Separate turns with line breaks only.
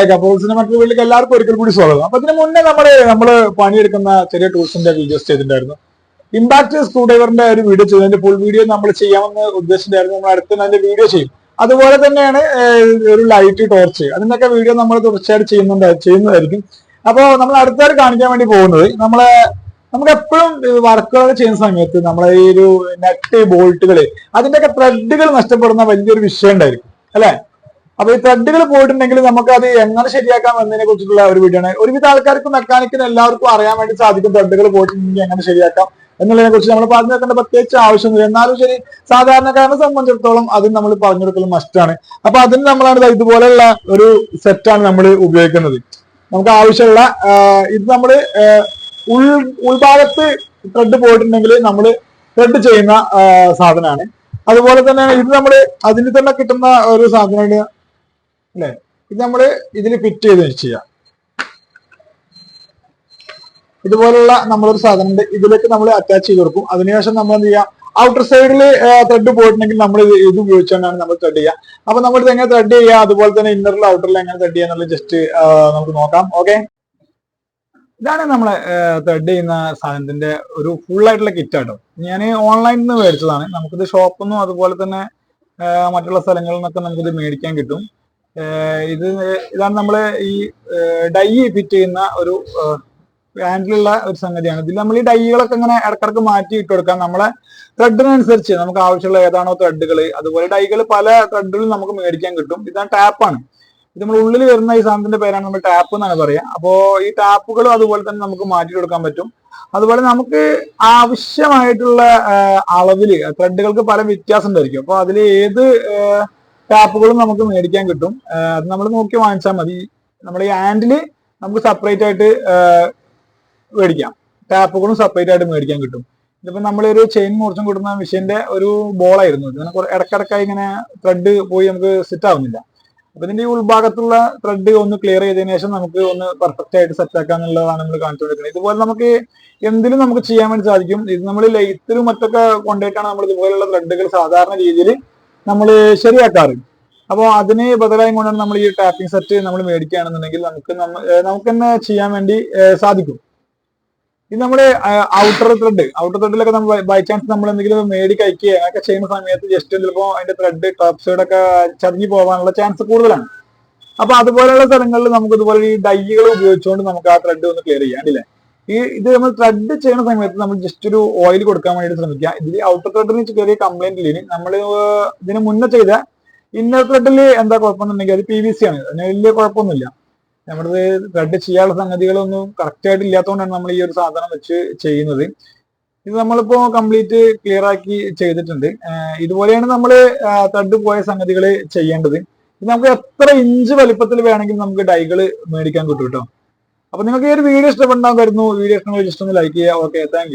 കപ്പോൾസിന്റെ മറ്റൊരു വീട്ടിലേക്ക് എല്ലാവർക്കും ഒരിക്കൽ കൂടി സ്വാഗതം. അപ്പൊ ഇതിന് മുന്നേ നമ്മൾ നമ്മൾ പണിയെടുക്കുന്ന ചെറിയ ടൂൾസിന്റെ വീഡിയോസ് ചെയ്തിട്ടുണ്ടായിരുന്നു. ഇമ്പാക്ട് സ്ക്രൂ ഡ്രൈവറിന്റെ ഒരു വീഡിയോ ചെയ്തതിന്റെ ഫുൾ വീഡിയോ നമ്മൾ ചെയ്യാമെന്ന് ഉദ്ദേശിച്ചിട്ടുണ്ടായിരുന്നു. നമ്മൾ അടുത്ത് അതിന്റെ വീഡിയോ ചെയ്യും. അതുപോലെ തന്നെയാണ് ഒരു ലൈറ്റ് ടോർച്ച് അതിനൊക്കെ വീഡിയോ നമ്മൾ തുടർച്ചയായിട്ട് ചെയ്യുന്നുണ്ട് ചെയ്യുന്നതായിരിക്കും. അപ്പോൾ നമ്മൾ അടുത്തായിട്ട് കാണിക്കാൻ വേണ്ടി പോകുന്നത് നമ്മളെ നമുക്ക് എപ്പോഴും വർക്കുകൾ ചെയ്യുന്ന സമയത്ത് നമ്മളെ ഈ ഒരു നെറ്റ് ബോൾട്ടുകൾ അതിന്റെയൊക്കെ ത്രെഡുകൾ നഷ്ടപ്പെടുന്ന വലിയൊരു വിഷയം ഉണ്ടായിരിക്കും. അല്ലെ? അപ്പൊ ഈ ത്രെഡുകൾ പോയിട്ടുണ്ടെങ്കിൽ നമുക്ക് അത് എങ്ങനെ ശരിയാക്കാം എന്നതിനെ കുറിച്ചിട്ടുള്ള ഒരു വീഡിയോ ആണ്. ഒരുവിധ ആൾക്കാർക്ക് മെക്കാനിക്കിന് എല്ലാവർക്കും അറിയാൻ വേണ്ടി സാധിക്കും ത്രെഡുകൾ പോയിട്ടുണ്ടെങ്കിൽ എങ്ങനെ ശരിയാക്കാം എന്നുള്ളതിനെ കുറിച്ച് നമ്മൾ പറഞ്ഞു വെക്കേണ്ട പ്രത്യേകിച്ച് ആവശ്യമൊന്നുമില്ല. എന്നാലും ശരി സാധാരണക്കാരനെ സംബന്ധിച്ചിടത്തോളം അത് നമ്മൾ പറഞ്ഞു കൊടുക്കൽ മസ്റ്റാണ് അപ്പൊ അതിന് നമ്മളാണ് ഇതുപോലെയുള്ള ഒരു സെറ്റാണ് നമ്മൾ ഉപയോഗിക്കുന്നത്. നമുക്ക് ആവശ്യമുള്ള ഇത് നമ്മൾ ഉൾ ഉൾഭാഗത്ത് ത്രെഡ് പോയിട്ടുണ്ടെങ്കിൽ നമ്മൾ ത്രെഡ് ചെയ്യുന്ന സാധനമാണ്. അതുപോലെ തന്നെ ഇത് നമ്മൾ അതിന് തന്നെ കിട്ടുന്ന ഒരു സാധനമാണ് അല്ലെ? ഇത് നമ്മൾ ഇതിൽ ഫിറ്റ് ചെയ്ത് ചെയ്യാം. ഇതുപോലുള്ള നമ്മളൊരു സാധനം ഉണ്ട് ഇതിലേക്ക് നമ്മൾ അറ്റാച്ച് ചെയ്ത് കൊടുക്കും. അതിനുശേഷം നമ്മൾ എന്ത് ചെയ്യാം? ഔട്ടർ സൈഡിൽ ത്രെഡ് പോയിട്ടുണ്ടെങ്കിൽ നമ്മൾ ഇത് ഉപയോഗിച്ചുകൊണ്ടാണ് നമ്മൾ ത്രെഡ് ചെയ്യുക അപ്പൊ നമ്മൾ ഇത് എങ്ങനെ ത്രെഡ് ചെയ്യുക അതുപോലെ തന്നെ ഇന്നറിൽ ഔട്ടറിൽ എങ്ങനെ ത്രെഡ് ചെയ്യുക ജസ്റ്റ് നമുക്ക് നോക്കാം. ഓക്കെ ഇതാണ് നമ്മൾ ത്രെഡ് ചെയ്യുന്ന സാധനത്തിന്റെ ഒരു ഫുൾ ആയിട്ടുള്ള കിറ്റ് ആട്ടോ. ഞാൻ ഓൺലൈനിൽ നിന്ന് മേടിച്ചതാണ്. നമുക്കിത് ഷോപ്പിൽ നിന്നും അതുപോലെ തന്നെ മറ്റുള്ള സ്ഥലങ്ങളിൽ നിന്നൊക്കെ നമുക്കിത് മേടിക്കാൻ കിട്ടും. ഇത് ഇതാണ് നമ്മൾ ഈ ഡൈ ഫിറ്റ് ചെയ്യുന്ന ഒരു ഹാൻഡിലുള്ള ഒരു സംഗതിയാണ്. ഇതിൽ നമ്മൾ ഈ ഡൈകളൊക്കെ ഇങ്ങനെ ഇടക്കിടക്ക് മാറ്റി ഇട്ട് കൊടുക്കാം. നമ്മളെ ത്രെഡിനനുസരിച്ച് നമുക്ക് ആവശ്യമുള്ള ഏതാണോ ത്രെഡുകൾ അതുപോലെ ഡൈകൾ പല ത്രെഡുകളും നമുക്ക് മേടിക്കാൻ കിട്ടും. ഇതാണ് ടാപ്പാണ് ഇത് നമ്മൾ ഉള്ളിൽ വരുന്ന ഈ സാധനത്തിന്റെ പേരാണ് നമ്മൾ ടാപ്പ് എന്നാണ് പറയുക അപ്പോ ഈ ടാപ്പുകളും അതുപോലെ തന്നെ നമുക്ക് മാറ്റി കൊടുക്കാൻ പറ്റും. അതുപോലെ നമുക്ക് ആവശ്യമായിട്ടുള്ള അളവിൽ ത്രെഡുകൾക്ക് പല വ്യത്യാസം ഉണ്ടായിരിക്കും അപ്പൊ അതിൽ ഏത് ടാപ്പുകളും നമുക്ക് മേടിക്കാൻ കിട്ടും. അത് നമ്മൾ നോക്കി വാങ്ങിച്ചാൽ മതി. നമ്മൾ ഈ ഹാൻഡിൽ നമുക്ക് സെപ്പറേറ്റ് ആയിട്ട് മേടിക്കാം. ടാപ്പുകളും സെപ്പറേറ്റ് ആയിട്ട് മേടിക്കാൻ കിട്ടും. ഇതിപ്പോ നമ്മളൊരു ചെയിൻ മുറിച്ചും കൊടുക്കുന്ന മെഷീന്റെ ഒരു ബോളായിരുന്നു. ഇതിനെ ഇടക്കിടക്കായി ഇങ്ങനെ ത്രെഡ് പോയി നമുക്ക് സെറ്റ് ആവുന്നില്ല. അപ്പൊ ഇതിന്റെ ഈ ഉൾഭാഗത്തുള്ള ത്രെഡ് ഒന്ന് ക്ലിയർ ചെയ്തതിനു ശേഷം നമുക്ക് ഒന്ന് പെർഫെക്റ്റ് ആയിട്ട് സെറ്റ് ആക്കുക എന്നുള്ളതാണ് നമ്മൾ കാണിച്ചു കൊടുക്കുന്നത് ഇതുപോലെ നമുക്ക് എന്തിലും നമുക്ക് ചെയ്യാൻ വേണ്ടി സാധിക്കും. ഇത് നമ്മൾ ലൈത്തിലും മറ്റൊക്കെ കൊണ്ടുപോയിട്ടാണ് നമ്മൾ ഇതുപോലെയുള്ള ത്രെഡുകൾ സാധാരണ രീതിയിൽ നമ്മൾ ശരിയാക്കാറ്. അപ്പോൾ അതിന് ബദലായി കൊണ്ടാണ് നമ്മൾ ഈ ടാപ്പിംഗ് സെറ്റ് നമ്മൾ മേടിക്കുകയാണെന്നുണ്ടെങ്കിൽ നമുക്ക് നമുക്ക് തന്നെ ചെയ്യാൻ വേണ്ടി സാധിക്കും. ഇത് നമ്മുടെ ഔട്ടർ ത്രെഡ് ഔട്ടർ ത്രെഡിലൊക്കെ നമ്മൾ ബൈ ചാൻസ് നമ്മൾ എന്തെങ്കിലും മേടി കഴിക്കുക ചെയ്യുന്ന സമയത്ത് ജസ്റ്റ് ചിലപ്പോൾ അതിന്റെ ത്രെഡ് ടോപ്പ് സൈഡ് ഒക്കെ ചതിഞ്ഞു പോകാനുള്ള ചാൻസ് കൂടുതലാണ്. അപ്പൊ അതുപോലെയുള്ള സ്ഥലങ്ങളിൽ നമുക്ക് ഇതുപോലെ ഈ ഡൈകൾ ഉപയോഗിച്ചുകൊണ്ട് നമുക്ക് ആ ത്രെഡ് ഒന്ന് ക്ലിയർ ചെയ്യാം അല്ലേ? ഈ ഇത് നമ്മൾ ത്രെഡ് ചെയ്യുന്ന സമയത്ത് നമ്മൾ ജസ്റ്റ് ഒരു ഓയിൽ കൊടുക്കാൻ വേണ്ടി ശ്രമിക്കുക. ഇതിൽ ഔട്ടർ ത്രെഡിന് ചെറിയ കംപ്ലൈന്റ് ഇല്ല നമ്മൾ ഇതിന് മുന്നേ ചെയ്ത ഇന്നർ ത്രെഡിൽ എന്താ കുഴപ്പമെന്നുണ്ടെങ്കിൽ അത് പി വി സി ആണ്. അതിന് വലിയ കുഴപ്പമൊന്നുമില്ല. നമ്മുടെ ത്രെഡ് ചെയ്യാനുള്ള സംഗതികളൊന്നും കറക്റ്റ് ആയിട്ട് ഇല്ലാത്തതുകൊണ്ടാണ് നമ്മൾ ഈ ഒരു സാധനം വെച്ച് ചെയ്യുന്നത്. ഇത് നമ്മളിപ്പോ കംപ്ലീറ്റ് ക്ലിയർ ആക്കി ചെയ്തിട്ടുണ്ട്. ഇതുപോലെയാണ് നമ്മൾ ത്രെഡ് പോയ സംഗതികൾ ചെയ്യേണ്ടത്. നമുക്ക് എത്ര ഇഞ്ച് വലിപ്പത്തിൽ വേണമെങ്കിലും നമുക്ക് ഡൈകൾ മേടിക്കാൻ കിട്ടും കേട്ടോ അപ്പൊ നിങ്ങൾക്ക് ഈ ഒരു വീഡിയോ ഇഷ്ടപ്പെട്ടാൻ കരുതുന്നു. വീഡിയോ ഇഷ്ടമെങ്കിൽ ലൈക്ക് ചെയ്യുക. Okay thank